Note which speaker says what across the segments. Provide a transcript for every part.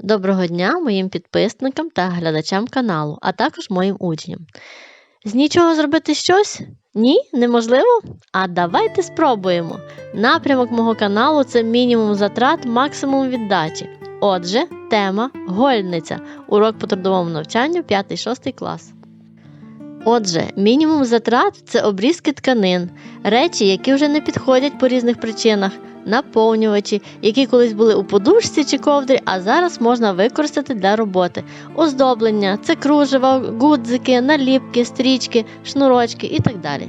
Speaker 1: Доброго дня моїм підписникам та глядачам каналу, а також моїм учням. З нічого зробити щось? Ні, неможливо? А давайте спробуємо. Напрямок мого каналу це мінімум затрат, максимум віддачі. Отже, тема гольниця. Урок по трудовому навчанню 5-6 клас. Отже, мінімум затрат це обрізки тканин, речі, які вже не підходять по різних причинах, наповнювачі, які колись були у подушці чи ковдрі, а зараз можна використати для роботи. Оздоблення це кружева, гудзики, наліпки, стрічки, шнурочки і так далі.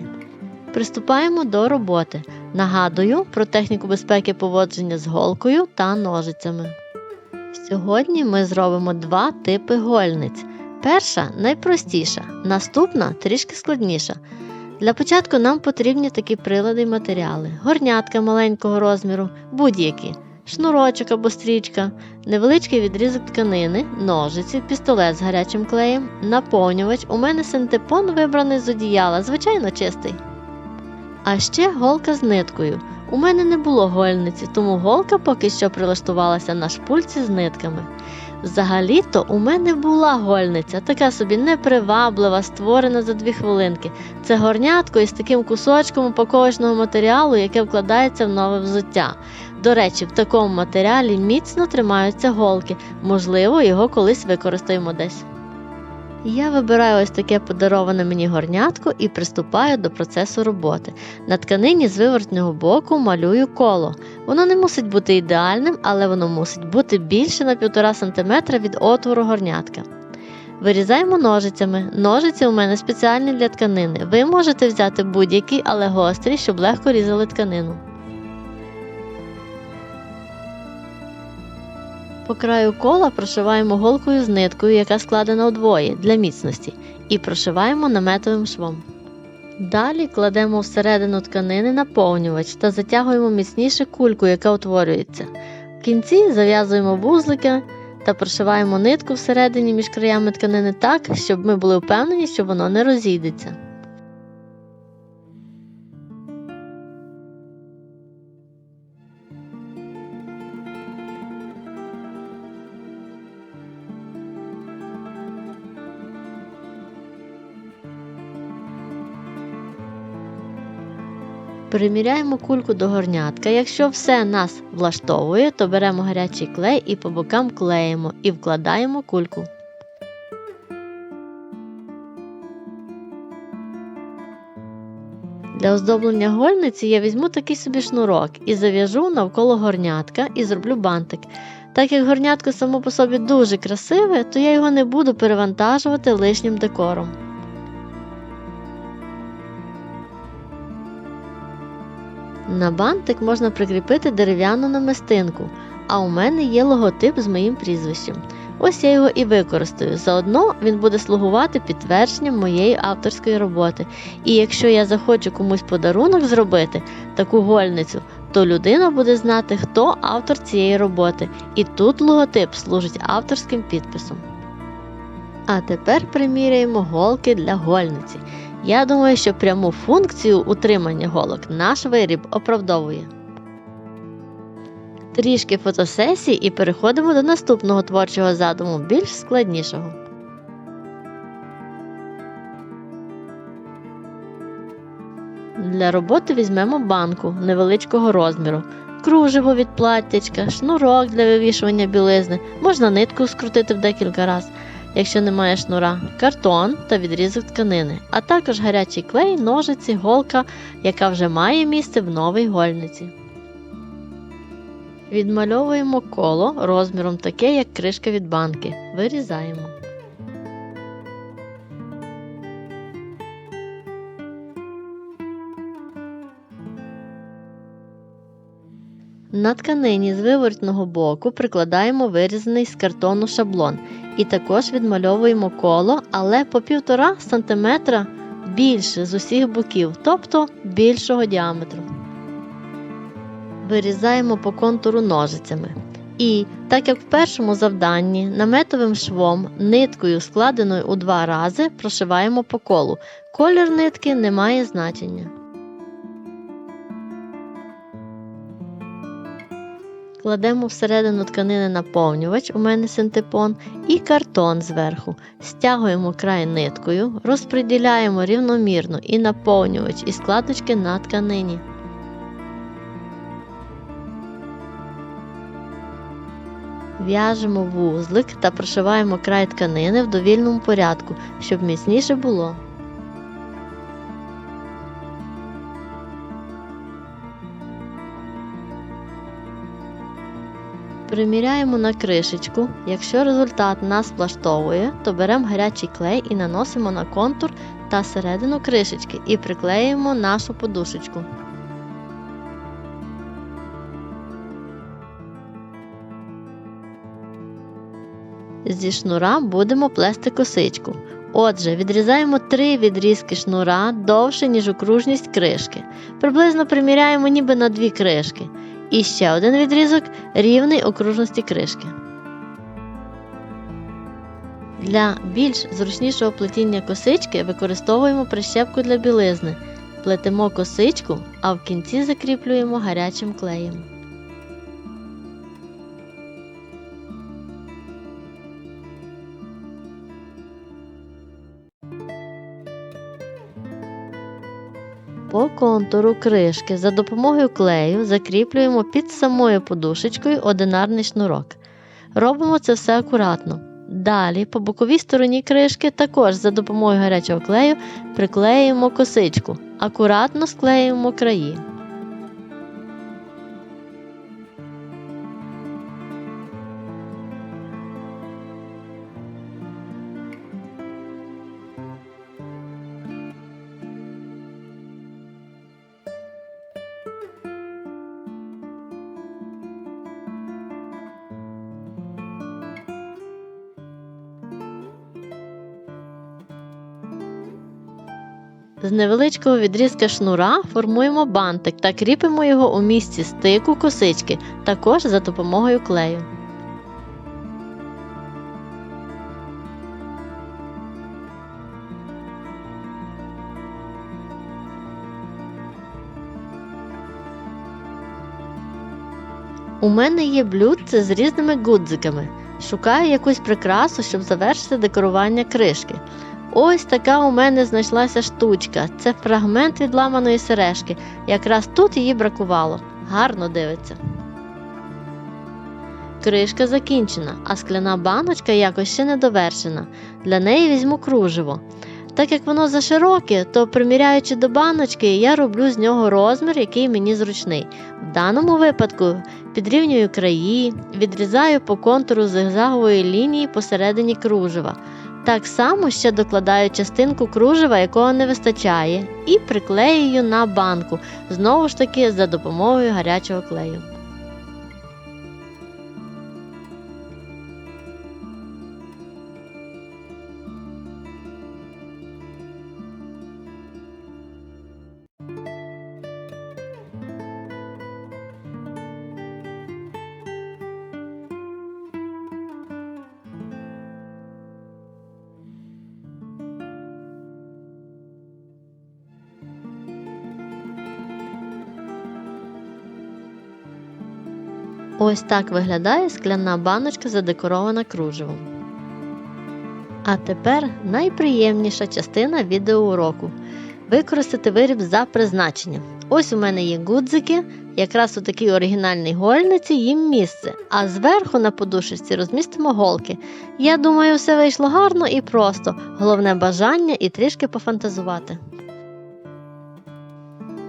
Speaker 1: Приступаємо до роботи. Нагадую про техніку безпеки поводження з голкою та ножицями. Сьогодні ми зробимо два типи гольниць. Перша найпростіша, наступна трішки складніша. Для початку нам потрібні такі прилади й матеріали: горнятка маленького розміру, будь-які, шнурочок або стрічка, невеличкий відрізок тканини, ножиці, пістолет з гарячим клеєм, наповнювач. У мене синтепон вибраний з одіяла, звичайно чистий. А ще голка з ниткою. У мене не було гольниці, тому голка поки що прилаштувалася на шпульці з нитками. Взагалі-то у мене була гольниця, така собі неприваблива, створена за дві хвилинки. Це горнятко із таким кусочком упаковочного матеріалу, яке вкладається в нове взуття. До речі, в такому матеріалі міцно тримаються голки, можливо, його колись використаємо десь. Я вибираю ось таке подароване мені горнятко і приступаю до процесу роботи. На тканині з вивертнього боку малюю коло. Воно не мусить бути ідеальним, але воно мусить бути більше на 1,5 см від отвору горнятка. Вирізаємо ножицями. Ножиці у мене спеціальні для тканини. Ви можете взяти будь-які, але гострі, щоб легко різали тканину. По краю кола прошиваємо голкою з ниткою, яка складена удвоє для міцності, і прошиваємо наметовим швом. Далі кладемо всередину тканини наповнювач та затягуємо міцніше кульку, яка утворюється. В кінці зав'язуємо вузлики та прошиваємо нитку всередині між краями тканини так, щоб ми були впевнені, що воно не розійдеться. Приміряємо кульку до горнятка. Якщо все нас влаштовує, то беремо гарячий клей і по бокам клеїмо і вкладаємо кульку. Для оздоблення гольниці я візьму такий собі шнурок і зав'яжу навколо горнятка і зроблю бантик. Так як горнятко само по собі дуже красиве, то я його не буду перевантажувати лишнім декором. На бантик можна прикріпити дерев'яну намистинку, а у мене є логотип з моїм прізвищем. Ось я його і використаю. Заодно він буде слугувати підтвердженням моєї авторської роботи. І якщо я захочу комусь подарунок зробити, таку гольницю, то людина буде знати, хто автор цієї роботи. І тут логотип служить авторським підписом. А тепер приміряємо голки для гольниці. Я думаю, що пряму функцію утримання голок наш виріб оправдовує. Трішки фотосесій і переходимо до наступного творчого задуму, більш складнішого. Для роботи візьмемо банку невеличкого розміру, кружево від платтячка, шнурок для вивішування білизни, можна нитку скрутити в декілька разів якщо немає шнура, картон та відрізок тканини, а також гарячий клей, ножиці, голка, яка вже має місце в новій гольниці. Відмальовуємо коло розміром таке, як кришка від банки. Вирізаємо. На тканині з вивертного боку прикладаємо вирізаний з картону шаблон і також відмальовуємо коло, але по 1,5 см більше з усіх боків, тобто більшого діаметру. Вирізаємо по контуру ножицями. І, так як в першому завданні наметовим швом ниткою, складеною у два рази, прошиваємо по колу. Колір нитки не має значення. Кладемо всередину тканини наповнювач, у мене синтепон, і картон зверху. Стягуємо край ниткою, розподіляємо рівномірно і наповнювач, і складочки на тканині. В'яжемо вузлик та прошиваємо край тканини в довільному порядку, щоб міцніше було. Приміряємо на кришечку. Якщо результат нас влаштовує, то беремо гарячий клей і наносимо на контур та середину кришечки і приклеюємо нашу подушечку. Зі шнура будемо плести косичку. Отже, відрізаємо три відрізки шнура довше, ніж окружність кришки. Приблизно приміряємо ніби на дві кришки. І ще один відрізок рівний окружності кришки. Для більш зручнішого плетіння косички використовуємо прищепку для білизни. Плетемо косичку, а в кінці закріплюємо гарячим клеєм. По контуру кришки за допомогою клею закріплюємо під самою подушечкою одинарний шнурок. Робимо це все акуратно. Далі по боковій стороні кришки також за допомогою гарячого клею приклеюємо косичку. Акуратно склеюємо краї. З невеличкого відрізка шнура формуємо бантик та кріпимо його у місці стику косички, також за допомогою клею. У мене є блюдце з різними гудзиками. Шукаю якусь прикрасу, щоб завершити декорування кришки. Ось така у мене знайшлася штучка. Це фрагмент відламаної сережки. Якраз тут її бракувало. Гарно дивиться. Кришка закінчена, а скляна баночка якось ще не довершена. Для неї візьму кружево. Так як воно зашироке, то приміряючи до баночки, я роблю з нього розмір, який мені зручний. В даному випадку підрівнюю краї, відрізаю по контуру зигзагової лінії посередині кружева. Так само ще докладаю частинку кружева, якого не вистачає, і приклеюю на банку, знову ж таки за допомогою гарячого клею. Ось так виглядає скляна баночка задекорована кружевом. А тепер найприємніша частина відеоуроку використати виріб за призначенням. Ось у мене є гудзики, якраз у такій оригінальній гольниці їм місце, а зверху на подушечці розмістимо голки. Я думаю, все вийшло гарно і просто, головне бажання і трішки пофантазувати.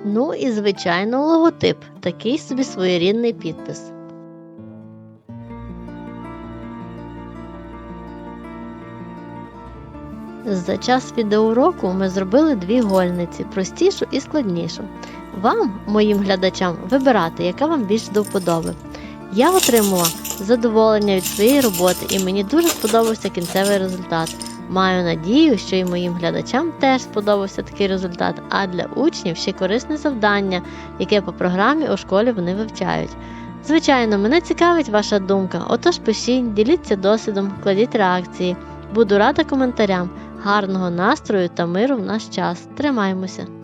Speaker 1: Ну і звичайно логотип, такий собі своєрідний підпис. За час відеоуроку ми зробили дві гольниці простішу і складнішу. Вам, моїм глядачам, вибирати, яка вам більш до вподоби. Я отримала задоволення від своєї роботи і мені дуже сподобався кінцевий результат. Маю надію, що і моїм глядачам теж сподобався такий результат, а для учнів ще корисне завдання, яке по програмі у школі вони вивчають. Звичайно, мене цікавить ваша думка, отож пишіть, діліться досвідом, кладіть реакції. Буду рада коментарям. Гарного настрою та миру в наш час. Тримаймося!